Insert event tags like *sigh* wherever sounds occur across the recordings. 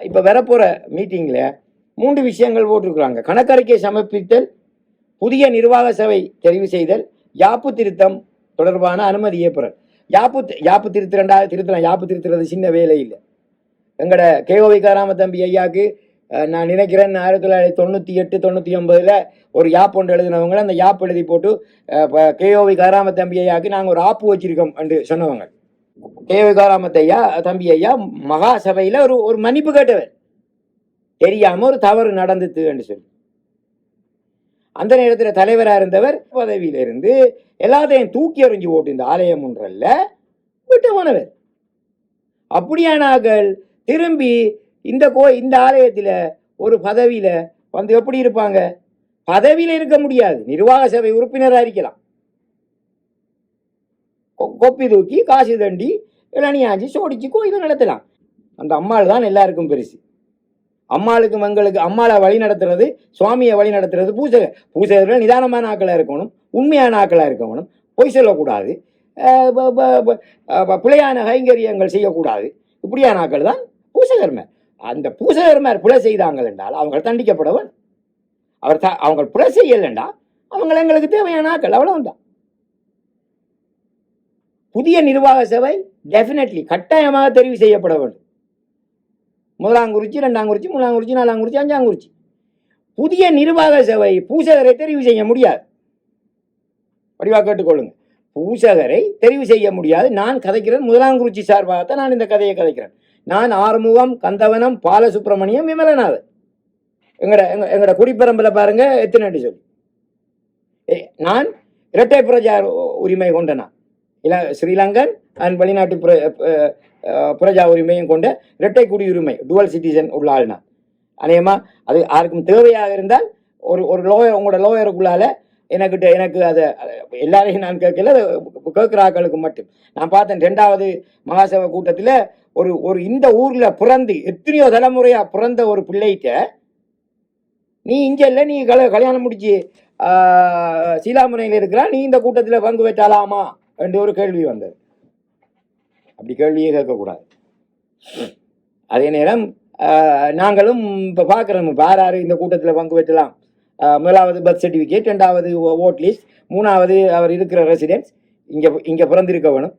இப்போ வரப்போகிற மீட்டிங்கில் மூன்று விஷயங்கள் போட்டிருக்கிறாங்க. கணக்கறிக்கை சமர்ப்பித்தல் புதிய நிர்வாக சபை தெரிவு செய்தல் யாப்பு திருத்தம் தொடர்பான அனுமதி பெறல் யாப்பு தி- யாப்பு திருத்திரண்டா திருத்தலாம். யாப்பு திருத்துறது சின்ன வேலை இல்லை எங்களோட கேஓவி காராம தம்பி ஐயாக்கு நான் நினைக்கிறேன் ஆயிரத்தி தொள்ளாயிரத்தி தொண்ணூற்றி எட்டு தொண்ணூற்றி ஒன்பதில் ஒரு யாப் ஒன்று எழுதினவங்களை அந்த யாப் எழுதி போட்டு கேஓவி காராம தம்பி ஐயாக்கு நாங்கள் ஒரு ஆப்பு வச்சுருக்கோம் என்று சொன்னவங்க. கேஓவி ஐயா தம்பி ஐயா மகா சபையில் ஒரு ஒரு மன்னிப்பு கேட்டவர். தெரியாம ஒரு தவறு நடந்துட்டு என்று சொல்லி. அந்த நேரத்தில் தலைவராக இருந்தவர் பதவியில இருந்து எல்லாத்தையும் தூக்கி எறிஞ்சு போட்டு இந்த ஆலயம் ஒன்றல்ல விட்டு போனவர். அப்படியானாக்கள் திரும்பி இந்த கோ இந்த ஆலயத்தில் ஒரு பதவியில வந்து எப்படி இருப்பாங்க? பதவியில இருக்க முடியாது. நிர்வாக சபை உறுப்பினராக இருக்கலாம். கொப்பி தூக்கி காசு தண்டி இளநியாஞ்சி சோடிச்சு கோயிலை நடத்தலாம். அந்த அம்மாள் தான் எல்லாருக்கும் பெருசு. அம்மாளுக்கு மங்களுக்கு அம்மாளை வழி நடத்துறது சுவாமியை வழி நடத்துறது பூசை பூசகர்கள் நிதானமான ஆக்களாக இருக்கணும் உண்மையான ஆக்களாக இருக்கணும். பொய் சொல்லக்கூடாது. பிழையான கைங்கரியங்கள் செய்யக்கூடாது. இப்படியான ஆக்கள் தான் பூசகர்மர் அந்த பூசகர்மர் பிழை செய்தாங்கள் என்றால் அவங்க தண்டிக்கப்படவன் அவர் த அவங்க பிழை செய்யலைண்டா அவங்களை எங்களுக்கு தேவையான ஆக்கள் அவ்வளவுதான். புதிய நிர்வாக சபை டெஃபினெட்லி கட்டாயமாக தெரிவு செய்யப்பட வேண்டும். முதலாம் குறிச்சி ரெண்டாம் குறிச்சி மூணாம் குறிச்சி நாலாம் குறிச்சி அஞ்சாம் குறிச்சி. புதிய நிர்வாக சபை பூசகரை தெரிவு செய்ய முடியாது. வடிவா கேட்டுக்கொள்ளுங்க. பூசகரை தெரிவு செய்ய முடியாது. நான் கதைக்கிறேன் முதலாம் குறிச்சி சார்பாகத்தான் நான் இந்த கதையை கதைக்கிறேன். நான் ஆறுமுகம் கந்தவனம் பாலசுப்ரமணியம் விமலநாதன் எங்கட எங்க எங்கட குடிப்பரம்பில் பாருங்க எத்தனை அடி சொல்லி. ஏ, நான் இரட்டை பிரஜா உரிமை கொண்டனா இலா ஸ்ரீலங்கன் அண்ட் வெளிநாட்டு பிர- பிரஜா உரிமையும் கொண்ட இரட்டை குடியுரிமை டுவல் சிட்டிசன் உள்ள ஆள்னா. நான் அது யாருக்கும் தேவையாக இருந்தால் ஒரு ஒரு லோயர் உங்களோட லோயருக்குள்ளால எனக்கிட்ட எனக்கு அதை எல்லாரையும் நான் கேட்கல அது கேட்குற ஆக்களுக்கு மட்டும். நான் பார்த்தேன் ரெண்டாவது மகாசபை கூட்டத்தில் ஒரு ஒரு இந்த ஊரில் பிறந்து எத்தனையோ தலைமுறையாக பிறந்த ஒரு பிள்ளைகிட்ட நீ இங்கே இல்லை நீ கல கல்யாணம் முடிச்சு சீலாமுறையில் சீலாமுனையில் இருக்கிறா நீ இந்த கூட்டத்தில் பங்கு வச்சாலாமா? என்று ஒரு கேள்வி வந்தது. அப்படி கேள்வியே கேட்கக்கூடாது. அதே நேரம் நாங்களும் இப்போ பார்க்குறோம் இப்போ யார் இந்த கூட்டத்தில் பங்கு பெற்றலாம். முதலாவது பர்த் சர்டிஃபிகேட் ரெண்டாவது ஓட் லிஸ்ட் மூணாவது அவர் இருக்கிற ரெசிடென்ஸ் இங்கே இங்கே பிறந்திருக்க வேணும்.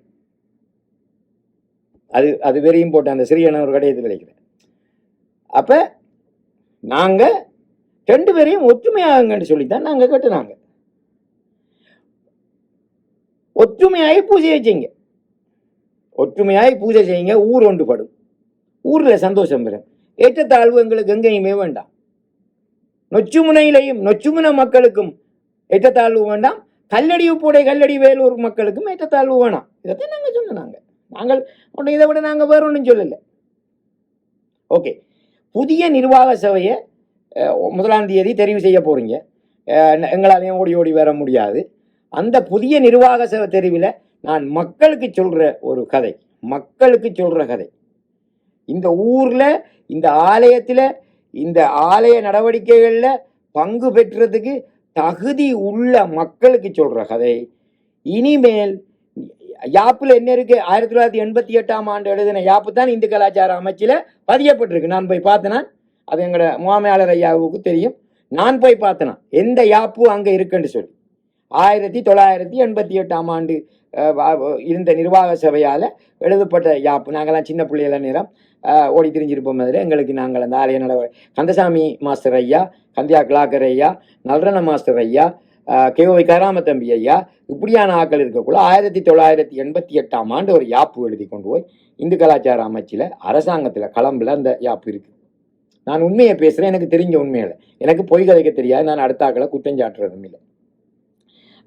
அது அது வெரி இம்பார்ட்டன் அந்த சிறியன ஒரு கடையத்தில் கிடைக்கிறேன் அப்போ நாங்கள் ரெண்டு பேரையும் ஒற்றுமையாகுங்கன்னு சொல்லி தான் நாங்கள் கட்டுனாங்க ஒற்றுமையாகி பூஜையை செய்யுங்க. ஒற்றுமையாகி பூஜை செய்யுங்க ஊர் ஒன்றுபடும். ஊரில் சந்தோஷம் பெறும். ஏற்றத்தாழ்வு எங்களுக்கு எங்கேயுமே வேண்டாம். நொச்சுமுனையிலையும் நொச்சுமுன மக்களுக்கும் ஏற்றத்தாழ்வு வேண்டாம். கல்லடி உப்புடை கல்லடி வேலூர் மக்களுக்கும் ஏற்றத்தாழ்வு வேணாம். இதைத்தான் நாங்கள் சொன்னாங்க நாங்கள் ஒன்று இதை விட நாங்கள் வேறு ஒன்றும் சொல்லலை. ஓகே. புதிய நிர்வாக சபையை முதலாம் தேதி தெரிவு செய்ய போகிறீங்க எங்களாலையும் ஓடி ஓடி வர முடியாது. அந்த புதிய நிர்வாக சபை தெரிவில் நான் மக்களுக்கு சொல்கிற ஒரு கதை மக்களுக்கு சொல்கிற கதை. இந்த ஊரில் இந்த ஆலயத்தில் இந்த ஆலய நடவடிக்கைகளில் பங்கு பெற்றதுக்கு தகுதி உள்ள மக்களுக்கு சொல்கிற கதை. இனிமேல் யாப்பில் என்ன இருக்குது ஆயிரத்தி தொள்ளாயிரத்தி எண்பத்தி எட்டாம் ஆண்டு எழுதின யாப்பு தான் இந்து கலாச்சார அமைச்சில் பதியப்பட்டிருக்கு. நான் போய் பார்த்தேனா அது எங்களோட முகாமையாளர் ஐயாவுக்கு தெரியும். நான் போய் பார்த்தேனா எந்த யாப்பு அங்கே இருக்குன்னு சொல்லி. ஆயிரத்தி தொள்ளாயிரத்தி எண்பத்தி எட்டாம் ஆண்டு இருந்த நிர்வாக சபையால் எழுதப்பட்ட யாப்பு. நாங்களாம் சின்ன பிள்ளைகள நேரம் ஓடி திரிஞ்சிருப்போம் அதில். எங்களுக்கு நாங்கள் அந்த ஆலய நட கந்தசாமி மாஸ்டர் ஐயா கந்தியா கிளாக்கர் ஐயா நல்ரண மாஸ்டர் ஐயா கேவை கராமத்தம்பி ஐயா இப்படியான ஆட்கள் இருக்கக்குள்ள ஆயிரத்தி தொள்ளாயிரத்தி எண்பத்தி எட்டாம் ஆண்டு ஒரு யாப்பு எழுதி கொண்டு போய் இந்து கலாச்சார அமைச்சில் அரசாங்கத்தில் களம்பில் அந்த யாப்பு இருக்குது நான் உண்மையை பேசுகிறேன் எனக்கு தெரிஞ்ச உண்மையில். எனக்கு பொய் கதைக்க தெரியாது நான் அடுத்த ஆக்களை குற்றம் சாட்டுறதும் இல்லை.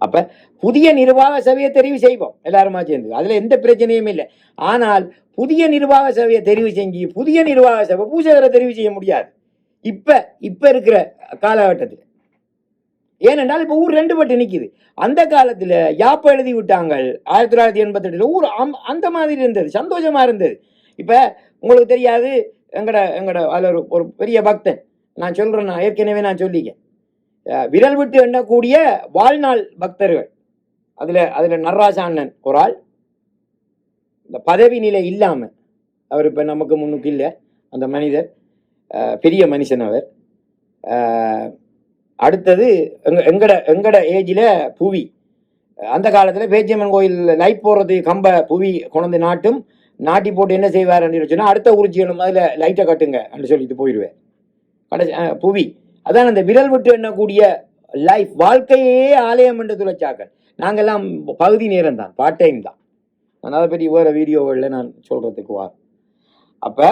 அப்ப புதிய நிர்வாக சபையை தெரிவு செய்வோம். எல்லாருமா சேர்ந்து. அதுல எந்த பிரச்சனையும் இல்லை. ஆனால் புதிய நிர்வாக சபையை தெரிவு செஞ்சு புதிய நிர்வாக சபை பூசகரை தெரிவு செய்ய முடியாது. இப்ப இப்ப இருக்கிற காலகட்டத்தில். ஏனென்றால் இப்போ ஊர் ரெண்டு பட்டு நிற்கிது அந்த காலத்தில் யாப்பை எழுதி விட்டாங்க ஆயிரத்தி தொள்ளாயிரத்தி எண்பத்தெட்டில் ஊர் அம்- அந்த மாதிரி இருந்தது. சந்தோஷமாக இருந்தது. இப்போ உங்களுக்கு தெரியாது எங்கட எங்கட அதில் ஒரு ஒரு பெரிய பக்தன். நான் சொல்கிறேன் நான் ஏற்கனவே நான் சொல்லிக்கேன் விரல் விட்டு எண்ணக்கூடிய வாழ்நாள் பக்தர்கள். அதில் அதில் நடராஜ அண்ணன் ஒரு ஆள். இந்த பதவி நிலை இல்லாமல் அவர் இப்போ நமக்கு முன்னுக்கு இல்லை அந்த மனிதர். பெரிய மனுஷன் அவர். அடுத்தது எங்க எங்கட எங்கட ஏஜில் புவி. அந்த காலத்தில் பேச்சியம்மன் கோயில் லைட் போடுறது கம்ப புவி கொண்டு நாட்டும் நாட்டி போட்டு என்ன செய்வார் அப்படின்னு சொன்னால் அடுத்த உறிச்சிகளும் அதில் லைட்டை கட்டுங்க அப்படின்னு சொல்லிட்டு போயிடுவேன் கடைசி புவி. அதான் அந்த விரல் விட்டு எண்ணக்கூடிய லைஃப் வாழ்க்கையே ஆலயம் என்று துளைச்சாக்கள் நாங்கள்லாம் பகுதி நேரம் தான் பார்ட் டைம் தான். நான் அதை பற்றி வேறு வீடியோவில் நான் சொல்கிறதுக்கு வா. அப்போ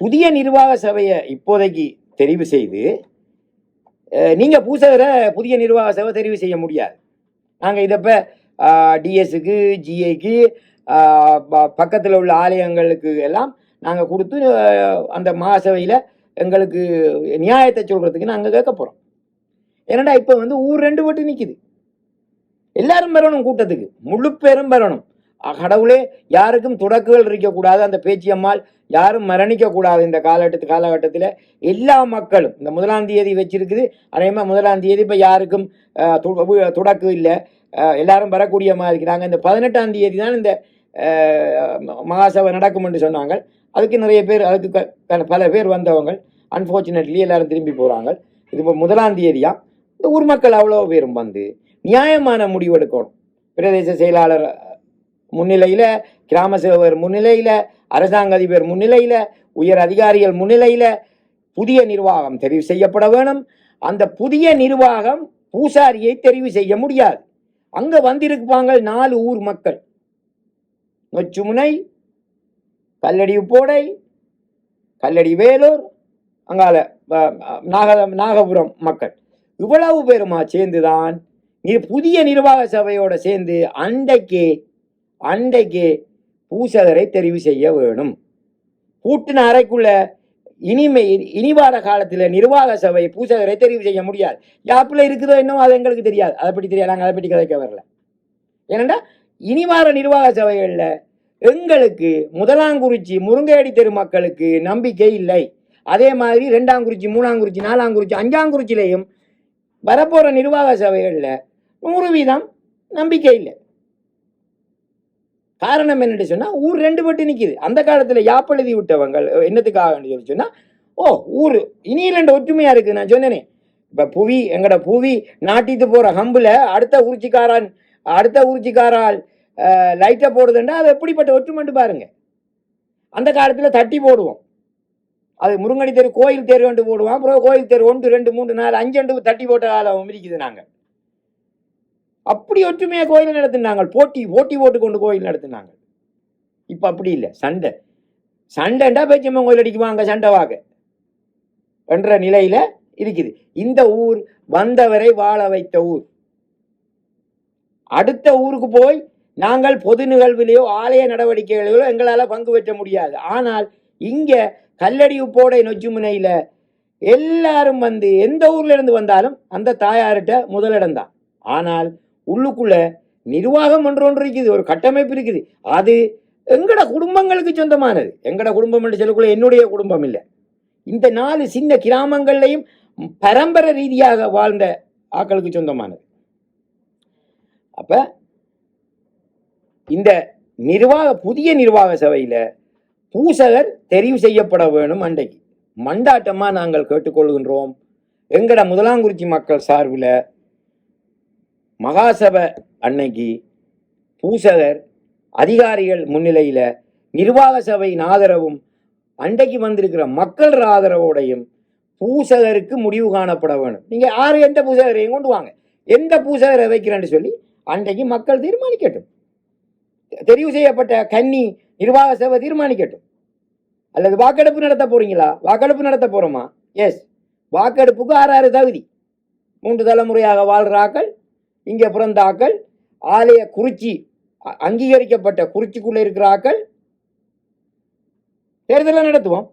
புதிய நிர்வாக சபையை இப்போதைக்கு தெரிவு செய்து நீங்கள் பூசகரை புதிய நிர்வாக சபை தெரிவு செய்ய முடியாது. நாங்கள் இதப்போ டிஎஸ்க்கு ஜிஏக்கு பக்கத்தில் உள்ள ஆலயங்களுக்கு எல்லாம் நாங்கள் கொடுத்து அந்த மகாசபையில் எங்களுக்கு நியாயத்தை சொல்கிறதுக்கு நாங்கள் கேட்க போகிறோம் ஏன்னாடா இப்போ வந்து ஊர் ரெண்டு பட்டு நிற்கிது எல்லாரும் பெறணும் கூட்டத்துக்கு. முழு பேரும் பெறணும் கடவுளே யாருக்கும் தொடக்குகள் இருக்கக்கூடாது அந்த பேச்சியம்மாள் யாரும் மரணிக்கக்கூடாது இந்த காலகட்டத்து காலகட்டத்தில். எல்லா மக்களும் இந்த முதலாம் தேதி வச்சிருக்குது. அதே மாதிரி முதலாம் தேதி இப்போ யாருக்கும் துடக்கு தொடக்கு இல்லை. எல்லாரும் வரக்கூடிய மாதிரி. இருக்கிறாங்க இந்த பதினெட்டாம் தேதி தான் இந்த மகாசபை நடக்கும் என்று சொன்னாங்க. அதுக்கு நிறைய பேர் அதுக்கு க- பல பேர் வந்தவங்க அன்ஃபார்ச்சுனேட்லி எல்லாரும் திரும்பி போகிறாங்க இது இப்போ முதலாம் தேதியா? இந்த ஊர் மக்கள் அவ்வளோ பேரும் வந்து நியாயமான முடிவு எடுக்கணும். பிரதேச செயலாளர் முன்னிலையில் கிராம சேவர் முன்னிலையில் அரசாங்க அதிபர் முன்னிலையில் உயர் அதிகாரிகள் முன்னிலையில் புதிய நிர்வாகம் தெரிவு செய்யப்பட வேணும். அந்த புதிய நிர்வாகம் பூசாரியை தெரிவு செய்ய முடியாது. அங்கே வந்திருப்பாங்க நாலு ஊர் மக்கள். நொச்சுமுனை கல்லடி உப்போடை கல்லடி வேலூர் அங்கால நாக நாகபுரம் மக்கள். இவ்வளவு பேருமா சேர்ந்துதான் நீ புதிய நிர்வாக சபையோட சேர்ந்து அண்டைக்கு அண்டைக்கு பூசகரை தெரிவு செய்ய வேணும். பூட்டின அறைக்குள்ள இனிமை இனிவார காலத்தில் நிர்வாக சபை பூசகரை தெரிவு செய்ய முடியாது. யாப்பில் இருக்குதோ என்னவோ அது எங்களுக்கு தெரியாது. அதை பற்றி தெரியாது. நாங்கள் அதை பற்றி கதைக்க வரல. ஏனண்டா இனிவார நிர்வாக சபைகளில் எங்களுக்கு முதலாங்குறிச்சி முருங்கையடி தெரு மக்களுக்கு நம்பிக்கை இல்லை. அதே மாதிரி ரெண்டாங்குறிச்சி மூணாங்குறிச்சி நாலாங்குறிச்சி அஞ்சாங்குறிச்சிலையும் வரப்போகிற நிர்வாக சபைகளில் நூறு வீதம் நம்பிக்கை இல்லை. காரணம் என்னட்டு சொன்னால் ஊர் ரெண்டு பட்டு நிற்கிது அந்த காலத்தில் யாப்பெழுதி விட்டவங்க என்னத்துக்காக சொல்லி சொன்னால் ஓ ஊர். இனியிலண்ட ஒற்றுமையாக இருக்குது நான் சொன்னேனே. இப்போ புவி எங்கட புவி நாட்டிட்டு போகிற ஹம்பில் அடுத்த ஊர்ச்சிக்காரன் அடுத்த ஊர்ச்சிக்காரால் லைட்டை போடுதுன்னா அது எப்படிப்பட்ட ஒற்றுமைன்னு பாருங்க. அந்த காலத்தில் தட்டி போடுவோம். அது முருங்கனி தெரு கோயில் தெரு ரெண்டு போடுவோம். அப்புறம் கோயில் தெரு ஒன்று ரெண்டு மூன்று நாலு அஞ்சு ரெண்டு தட்டி போட்ட காலம் இருக்குது நாங்கள் அப்படி ஒற்றுமையாக கோயில் நடத்தினாங்க. போட்டி போட்டி போட்டு கொண்டு கோயில் நடத்தினாங்க. இப்போ அப்படி இல்லை. சண்டை. சண்டைண்டா பேச்சம்மன் கோயில் அடிக்குவாங்க சண்டை வாங்க. என்ற நிலையில் இருக்குது. இந்த ஊர் வந்தவரை வாழ வைத்த ஊர். அடுத்த ஊருக்கு போய் நாங்கள் பொது நிகழ்விலேயோ ஆலய நடவடிக்கைகளிலோ எங்களால் பங்கு பெற்ற முடியாது. ஆனால் இங்கே கல்லடி உப்போடை நொச்சுமுனையில் எல்லாரும் வந்து எந்த ஊர்ல இருந்து வந்தாலும் அந்த தாயார்கிட்ட முதலிடம் தான். ஆனால் உள்ளுக்குள்ள நிர்வாகம் ஒன்று ஒன்று இருக்குது ஒரு கட்டமைப்பு இருக்குது. அது எங்கட குடும்பங்களுக்கு சொந்தமானது. எங்கட குடும்பம் என்று சொல்லக்குள்ள என்னுடைய குடும்பம் இல்லை. இந்த நாலு சின்ன கிராமங்கள்லையும் பரம்பரை ரீதியாக வாழ்ந்த ஆக்களுக்கு சொந்தமானது. அப்போ இந்த நிர்வாக புதிய நிர்வாக சபையில் பூசகர் தெரிவு செய்யப்பட வேணும் அன்றைக்கு மண்டாட்டமாக நாங்கள் கேட்டுக்கொள்கின்றோம். எங்கட முதலாங்குறிச்சி மக்கள் சார்பில் மகாசபை அன்னைக்கு பூசகர் அதிகாரிகள் முன்னிலையில் நிர்வாக சபையின் ஆதரவும் அன்றைக்கு வந்திருக்கிற மக்கள் ஆதரவோடையும் பூசகருக்கு முடிவு காணப்பட வேணும். நீங்கள் யார் எந்த பூசகரையும் கொண்டு வாங்க. எந்த பூசகரை வைக்கிறேன்னு சொல்லி அன்றைக்கு மக்கள் தீர்மானிக்கட்டும். தெரிவு செய்யப்பட்ட கன்னி நிர்வாக சபை தீர்மானிக்கட்டும். அல்லது வாக்கெடுப்பு நடத்த போறீங்களா? வாக்கெடுப்பு நடத்த போறோமா? எஸ் வாக்கெடுப்புக்கு ஆறு ஆறு தகுதி. மூன்று தலைமுறையாக வாழ்கிற ஆக்கள் இங்கே பிறந்த ஆக்கள் ஆலய குறிச்சி அங்கீகரிக்கப்பட்ட குறிச்சிக்குள்ள இருக்கிற ஆக்கள் தேர்தலை நடத்துவோம்.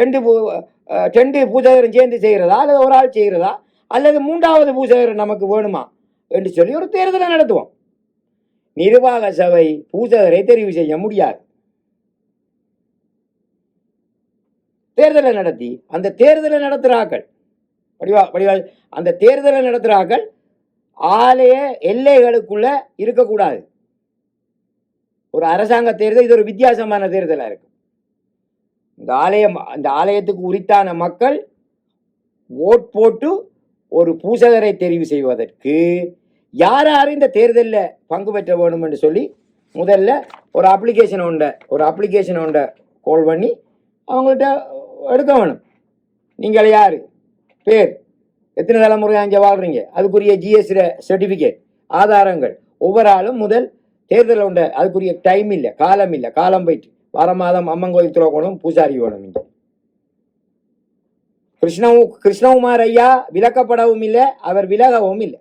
ரெண்டு பூ ரெண்டு பூஜகரும் சேர்ந்து செய்கிறதா? அல்லது ஒரு ஆள் செய்கிறதா? அல்லது மூன்றாவது பூஜகர் நமக்கு வேணுமா? என்று சொல்லி ஒரு தேர்தலை நடத்துவோம். நிர்வாக சபை பூசகரை தெரிவு செய்ய முடியாது. தேர்தலை நடத்தி அந்த தேர்தலை நடத்துகிறார்கள் படிவா வடிவா அந்த தேர்தலை நடத்துகிறார்கள் ஆலய எல்லைகளுக்குள்ள இருக்கக்கூடாது. ஒரு அரசாங்க தேர்தல் இது ஒரு வித்தியாசமான தேர்தலாக இருக்கும் இந்த ஆலயம் அந்த ஆலயத்துக்கு உரித்தான மக்கள் ஓட் போட்டு ஒரு பூசகரை தெரிவு செய்வதற்கு யார் யார் இந்த தேர்தலில் பங்கு பெற்ற வேணும் என்று சொல்லி முதல்ல ஒரு அப்ளிகேஷன் உண்டை ஒரு அப்ளிகேஷன் உண்டை கால் பண்ணி அவங்கள்ட்ட எடுக்க வேணும். நீங்கள் யார்? பேர். எத்தனை தலைமுறையாக அங்கே வாழ்கிறீங்க அதுக்குரிய ஜிஎஸ் சர்டிஃபிகேட் ஆதாரங்கள். ஒவ்வொரு ஆளும் முதல் தேர்தல் உண்ட அதுக்குரிய டைம் இல்லை காலம் இல்லை. காலம் போயிட்டு வார மாதம் அம்மன் கோயில் துறக்கணும் பூசாரி வேணும் இங்கே. கிருஷ்ணவு கிருஷ்ணகுமார் ஐயா விலக்கப்படவும் இல்லை அவர் விலகவும் இல்லை.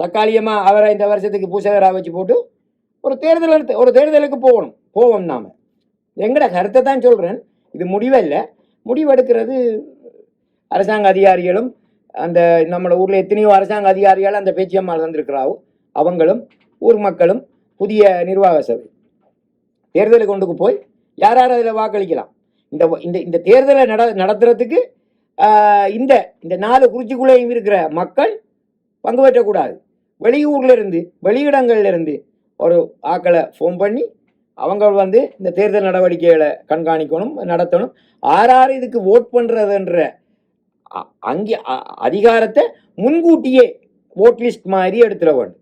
தக்காளியமாக அவரை இந்த வருஷத்துக்கு பூசகராக வச்சு போட்டு ஒரு தேர்தல் எடுத்து ஒரு தேர்தலுக்கு போகணும். போவோம் நாம். எங்கட கருத்தை தான் சொல்கிறேன் இது முடிவல்ல. முடிவெடுக்கிறது அரசாங்க அதிகாரிகளும் அந்த நம்ம ஊரில் எத்தனையோ அரசாங்க அதிகாரிகள் அந்த பேச்சியம்மா வந்திருக்கிறாவோ அவங்களும் ஊர் மக்களும் புதிய நிர்வாக சபை. தேர்தலுக்கு கொண்டுக்கு போய் யார் யார் அதில் வாக்களிக்கலாம்? இந்த இந்த இந்த தேர்தலை நட நடத்துறதுக்கு இந்த இந்த நாலு குறிச்சிக்குள்ளேயும் இருக்கிற மக்கள் பங்கு பெற்றக்கூடாது. வெளியூர்ல இருந்து வெளியிடங்கள்ல இருந்து ஒரு ஆக்களை ஃபோன் பண்ணி அவங்க வந்து இந்த தேர்தல் நடவடிக்கைகளை கண்காணிக்கணும் நடத்தணும். ஆறாறு இதுக்கு ஓட் பண்ணுறதுன்ற அங்கே அ- அதிகாரத்தை முன்கூட்டியே ஓட் லிஸ்ட் மாதிரி எடுத்துட வேண்டும்.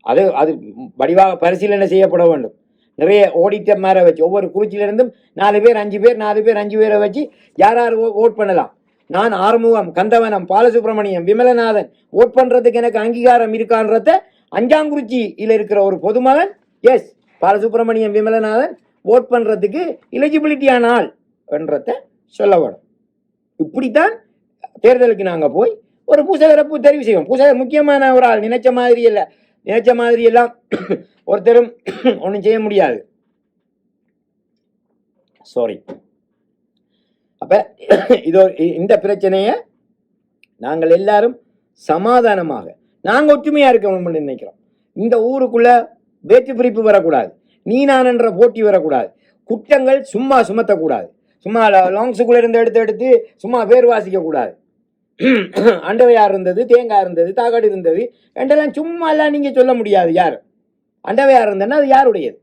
அது அது வடிவாக பரிசீலனை செய்யப்பட வேண்டும். நிறைய ஓடிட்ட மேலே வச்சு ஒவ்வொரு குறிச்சிலிருந்தும் நாலு பேர் அஞ்சு பேர் நாலு பேர் அஞ்சு பேரை வச்சு யார் யார் ஓ- ஓட் பண்ணலாம். நான் ஆறுமுகம் கந்தவனம் பாலசுப்ரமணியம் விமலநாதன் ஓட் பண்றதுக்கு எனக்கு அங்கீகாரம் இருக்கான்றத அஞ்சாங்குறிச்சியில் இருக்கிற ஒரு பொதுமகன் எஸ் பாலசுப்ரமணியம் விமலநாதன் ஓட் பண்றதுக்கு எலிஜிபிலிட்டியான ஆள் என்றத சொல்ல வேணும். இப்படித்தான் தேர்தலுக்கு நாங்கள் போய் ஒரு பூசகரை தெரிவு செய்வோம். பூசகர் முக்கியமான ஒரு ஆள். நினைச்ச மாதிரி இல்லை. நினைச்ச மாதிரி எல்லாம் ஒருத்தரும் ஒன்றும் செய்ய முடியாது. சாரி அப்போ இதோ இ- இந்த பிரச்சனையை நாங்கள் எல்லாரும் சமாதானமாக நாங்கள் ஒற்றுமையாக இருக்கணும்னு நினைக்கிறோம். இந்த ஊருக்குள்ளே வேற்று பிரிப்பு வரக்கூடாது. நீ நான் என்ற போட்டி வரக்கூடாது. குற்றங்கள் சும்மா சுமத்தக்கூடாது. சும்மா லாங்ஸுக்குள்ளே இருந்து எடுத்து எடுத்து சும்மா பேர் வாசிக்கக்கூடாது. *clears throat* அண்டவையாக இருந்தது தேங்காய் இருந்தது தாகாடு இருந்தது என்றெல்லாம் சும்மா எல்லாம் சொல்ல முடியாது யார்? அண்டவையாக இருந்ததுன்னா அது யாருடையது?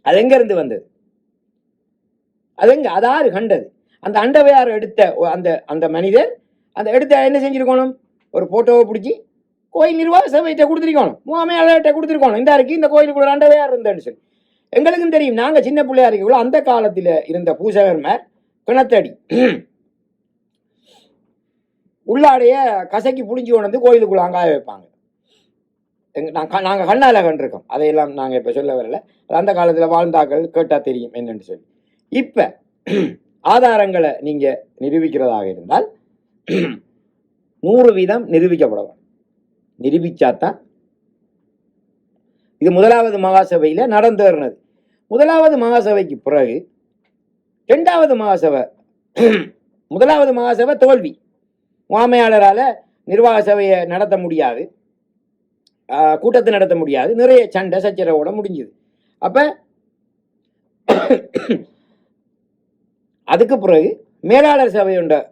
அது எங்கேருந்து வந்தது? அது எங்கே? அது கண்டது. அந்த அண்டவையார் எடுத்த அந்த அந்த மனிதர் அந்த எடுத்த என்ன செஞ்சுருக்கணும்? ஒரு ஃபோட்டோவை பிடிச்சி கோயில் நிர்வாக சபைகிட்ட கொடுத்துருக்கணும். முகாமையாளர்கிட்ட கொடுத்துருக்கணும். இந்த இருக்கு இந்த கோயிலுக்குள்ள ஒரு அண்டவையார் இருந்தேன்னு சொல்லி. எங்களுக்கும் தெரியும் நாங்கள் சின்ன பிள்ளையா இருக்கக்குள்ள அந்த காலத்தில் இருந்த பூசகர்மார் கிணத்தடி. உள்ளாடைய கசக்கி புளிஞ்சு கொண்டு வந்து கோயிலுக்குள்ள அங்காய வைப்பாங்க. எங்க நாங்கள் நாங்கள் கண்ணால் கண்டிருக்கோம். அதையெல்லாம் நாங்கள் இப்போ சொல்ல வரல. அந்த காலத்தில் வாழ்ந்தாக்கள் கேட்டால் தெரியும் என்னென்னு சொல்லி. இப்போ ஆதாரங்களை நீங்கள் நிரூபிக்கிறதாக இருந்தால் நூறு வீதம் நிரூபிக்கப்பட வேண்டும். இது முதலாவது மகாசபையில் நடந்தேறினது. முதலாவது மகாசபைக்கு பிறகு ரெண்டாவது மகாசபை முதலாவது மகாசபை தோல்வி. முகாமையாளரால் நிர்வாக சபையை நடத்த முடியாது. கூட்டத்தை நடத்த முடியாது. நிறைய சண்டை சச்சரவோட முடிஞ்சுது. அப்போ அதுக்கு பிறகு மேலாளர் சபையுண்ட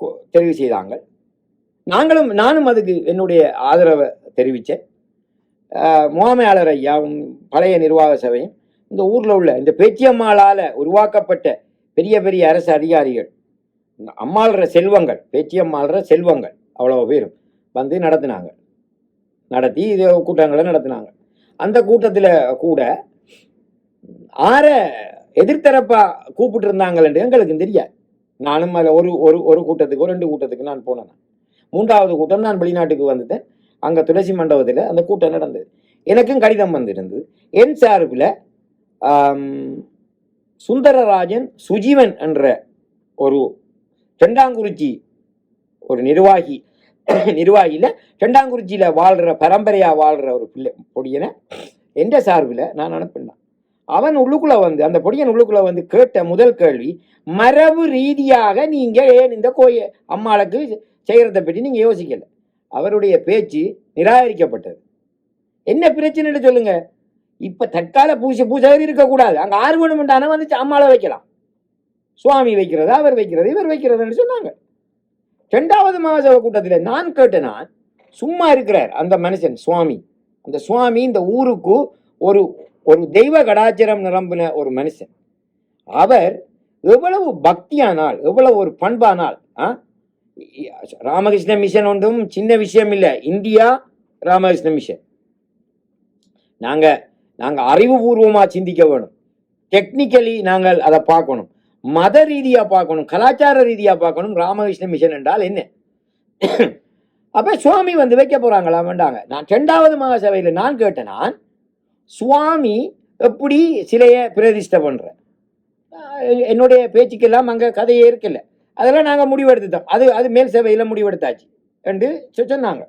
கு- தெரிவு செய்தாங்க. நாங்களும் நானும் அதுக்கு என்னுடைய ஆதரவை தெரிவித்தேன். முகாமையாளர் ஐயாவும் பழைய நிர்வாக சபையும் இந்த ஊரில் உள்ள இந்த பேச்சியம்மாளால் உருவாக்கப்பட்ட பெரிய பெரிய அரசு அதிகாரிகள் இந்த அம்மாள்ற செல்வங்கள் பேச்சியம்மாள்ற செல்வங்கள் அவ்வளோ பேரும் வந்து நடத்தினாங்க. நடத்தி இது கூட்டங்களை நடத்தினாங்க. அந்த கூட்டத்தில் கூட ஆற எதிர்த்தரப்பா கூப்பிட்டு இருந்தாங்கன்னு எங்களுக்கு தெரியாது. நானும் அதில் ஒரு ஒரு ஒரு கூட்டத்துக்கு ரெண்டு கூட்டத்துக்கு நான் போனேன் மூன்றாவது கூட்டம் நான் வெளிநாட்டுக்கு வந்துட்டேன். அங்கே துளசி மண்டபத்தில் அந்த கூட்டம் நடந்தது. எனக்கும் கடிதம் வந்திருந்தது. என் சார்பில் சுந்தரராஜன் சுஜீவன் என்ற ஒரு செண்டாங்குறிச்சி ஒரு நிர்வாகி நிர்வாகியில் செண்டாங்குறிச்சியில் வாழ்கிற பரம்பரையாக வாழ்கிற ஒரு பிள்ளை பொடியனை எந்த சார்பில் நான் அனுப்பினேன். அவன் உள்ளுக்குள்ள வந்து அந்த பொடியன் உள்ளுக்குள்ள வந்து கேட்ட முதல் கேள்வி மரபு ரீதியாக நீங்க ஏன் இந்த கோய அம்மாளுக்கு செய்கிறத பற்றி நீங்க யோசிக்கல. அவருடைய பேச்சு நிராகரிக்கப்பட்டது. என்ன பிரச்சனைன்னு சொல்லுங்க. இப்ப தற்கால பூசி பூசாரி இருக்கக்கூடாது. அங்க ஆறு வேணுமெண்டான வந்து அம்மாளை வைக்கலாம். சுவாமி வைக்கிறதா அவர் வைக்கிறது இவர் வைக்கிறதுன்னு சொன்னாங்க. ரெண்டாவது மகாசபை கூட்டத்தில் நான் கேட்டேன் நான் சும்மா இருக்கிறார் அந்த மனுஷன் சுவாமி. அந்த சுவாமி இந்த ஊருக்கு ஒரு ஒரு தெய்வ கடாச்சாரம் நிரம்பின ஒரு மனுஷன். அவர் எவ்வளவு பக்தியானால் எவ்வளவு ஒரு பண்பானால் ஆ? ராமகிருஷ்ண மிஷன் ஒன்றும் சின்ன விஷயம் இல்லை. India Ramakrishna mission. நாங்கள் நாங்கள் அறிவுபூர்வமாக சிந்திக்க வேணும். டெக்னிக்கலி நாங்கள் அதை பார்க்கணும். மத ரீதியாக பார்க்கணும். கலாச்சார ரீதியாக பார்க்கணும். ராமகிருஷ்ண மிஷன் என்றால் என்ன? அப்போ சுவாமி வந்து வைக்க போகிறாங்களா வேண்டாங்க. நான் ரெண்டாவது மகாசபையில் நான் கேட்டேன் நான் சுவாமி எப்படி சிலையை பிரதிஷ்டை பண்ற? என்னுடைய பேச்சுக்கெல்லாம் அங்கே கதையே இருக்குல்ல அதெல்லாம் நாங்கள் முடிவெடுத்துட்டோம். அது அது மேல் சேவையில் முடிவெடுத்தாச்சு. என்று சொன்னாங்க.